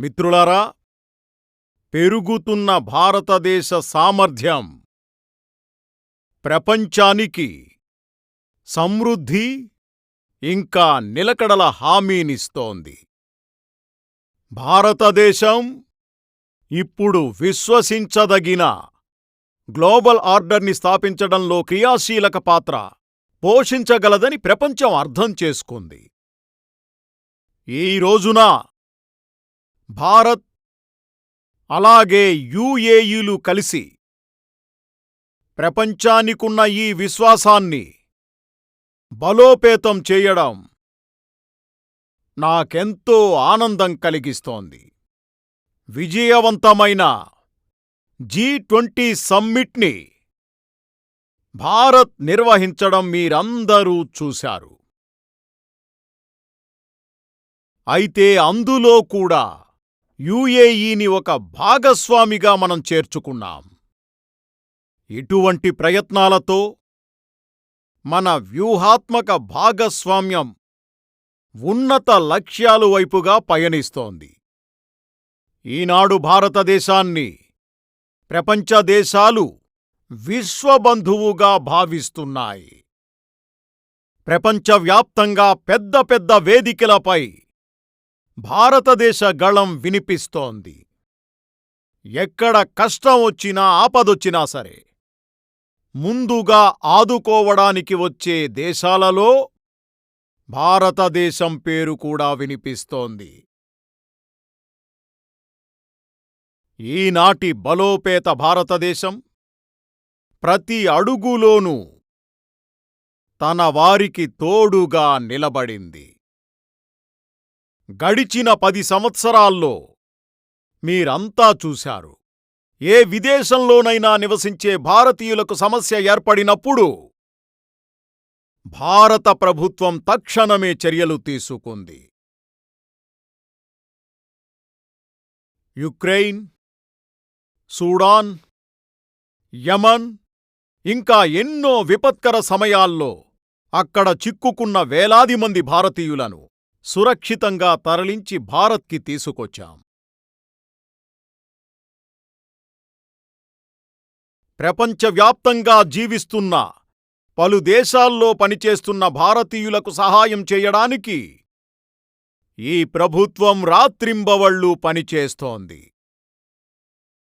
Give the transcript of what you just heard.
మిత్రులారా పెరుగుతున్న భారతదేశ సామర్థ్యం ప్రపంచానికి సమృద్ధి ఇంకా నిలకడల హామీనిస్తోంది. భారతదేశం ఇప్పుడు విశ్వసించదగిన గ్లోబల్ ఆర్డర్ని స్థాపించడంలో క్రియాశీలక పాత్ర పోషించగలదని ప్రపంచం అర్థం చేసుకుంది. ఈ రోజున భారత్ అలాగే యుఏఈలు కలిసి ప్రపంచానికున్న ఈ విశ్వాసాన్ని బలోపేతం చేయడం నాకెంతో ఆనందం కలిగిస్తోంది. విజయవంతమైన జీ ట్వంటీ సమ్మిట్ని భారత్ నిర్వహించడం మీరందరూ చూశారు. అయితే అందులో కూడా యుఏఈని ఒక భాగస్వామిగా మనం చేర్చుకున్నాం. ఇటువంటి ప్రయత్నాలతో మన వ్యూహాత్మక భాగస్వామ్యం ఉన్నత లక్ష్యాలు వైపుగా పయనిస్తోంది. ఈనాడు భారతదేశాన్ని ప్రపంచ దేశాలు విశ్వబంధువుగా భావిస్తున్నాయి. ప్రపంచవ్యాప్తంగా పెద్ద పెద్ద వేదికలపై భారతదేశ గళం వినిపిస్తోంది. ఎక్కడ కష్టం వచ్చినా ఆపదొచ్చినా సరే ముందుగా ఆదుకోవడానికి వచ్చే దేశాలలో భారతదేశం పేరు కూడా వినిపిస్తోంది. ఈనాటి బలోపేత భారతదేశం ప్రతి అడుగులోనూ తన వారికి తోడుగా నిలబడింది. గడిచిన పది సంవత్సరాల్లో మీరంతా చూశారు. ఏ విదేశంలోనైనా నివసించే భారతీయులకు సమస్య ఏర్పడినప్పుడు భారత ప్రభుత్వం తక్షణమే చర్యలు తీసుకుంది. యుక్రెయిన్ సూడాన్ యమన్ ఇంకా ఎన్నో విపత్కర సమయాల్లో అక్కడ చిక్కుకున్న వేలాది మంది భారతీయులను సురక్షితంగా తరలించి భారత్కి తీసుకొచ్చాం. ప్రపంచవ్యాప్తంగా జీవిస్తున్న పలు దేశాల్లో పనిచేస్తున్న భారతీయులకు సహాయం చేయడానికి ఈ ప్రభుత్వం రాత్రింబవళ్ళు పనిచేస్తోంది.